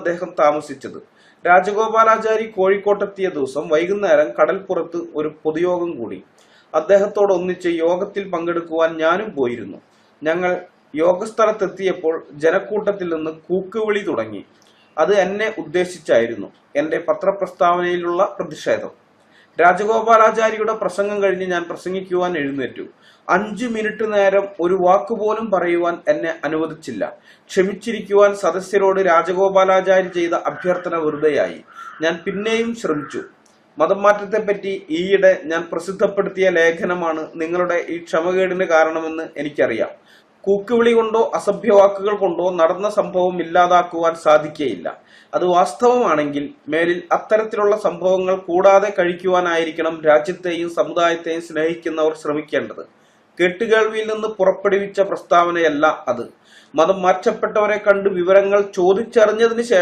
അദ്ദേഹം താമസിച്ചത്. രാജഗോപാലാചാരി കോഴിക്കോട്ടെത്തിയ ദിവസം വൈകുന്നേരം കടൽപ്പുറത്ത് ഒരു പൊതുയോഗം കൂടി. അദ്ദേഹത്തോട് ഒന്നിച്ച് യോഗത്തിൽ പങ്കെടുക്കുവാൻ ഞാനും പോയിരുന്നു. ഞങ്ങൾ യോഗസ്ഥലത്തെത്തിയപ്പോൾ ജനക്കൂട്ടത്തിൽ നിന്ന് കൂക്കുവിളി തുടങ്ങി. അത് എന്നെ ഉദ്ദേശിച്ചായിരുന്നു. എന്റെ പത്രപ്രസ്താവനയിലുള്ള പ്രതിഷേധം. രാജഗോപാലാചാരിയുടെ പ്രസംഗം കഴിഞ്ഞ് ഞാൻ പ്രസംഗിക്കുവാൻ എഴുന്നേറ്റു. അഞ്ചു മിനിറ്റ് നേരം ഒരു വാക്കുപോലും പറയുവാൻ എന്നെ അനുവദിച്ചില്ല. ക്ഷമിച്ചിരിക്കുവാൻ സദസ്യരോട് രാജഗോപാലാചാരി ചെയ്ത അഭ്യർത്ഥന വെറുതെയായി. ഞാൻ പിന്നെയും ശ്രമിച്ചു. മതം മാറ്റത്തെപ്പറ്റി ഈയിടെ ഞാൻ പ്രസിദ്ധപ്പെടുത്തിയ ലേഖനമാണ് നിങ്ങളുടെ ഈ ക്ഷമകേടിന് കാരണമെന്ന് എനിക്കറിയാം. കൂക്കുവിളി കൊണ്ടോ അസഭ്യവാക്കുകൾ കൊണ്ടോ നടന്ന സംഭവം ഇല്ലാതാക്കുവാൻ സാധിക്കുകയില്ല അത് വാസ്തവമാണെങ്കിൽ മേലിൽ അത്തരത്തിലുള്ള സംഭവങ്ങൾ കൂടാതെ കഴിക്കുവാനായിരിക്കണം രാജ്യത്തെയും സമുദായത്തെയും സ്നേഹിക്കുന്നവർ ശ്രമിക്കേണ്ടത്. കേട്ടുകേൾവിയിൽ നിന്ന് പുറപ്പെടുവിച്ച പ്രസ്താവനയല്ല അത്. മതം മാറ്റപ്പെട്ടവരെ കണ്ട് വിവരങ്ങൾ ചോദിച്ചറിഞ്ഞതിന് ശേഷം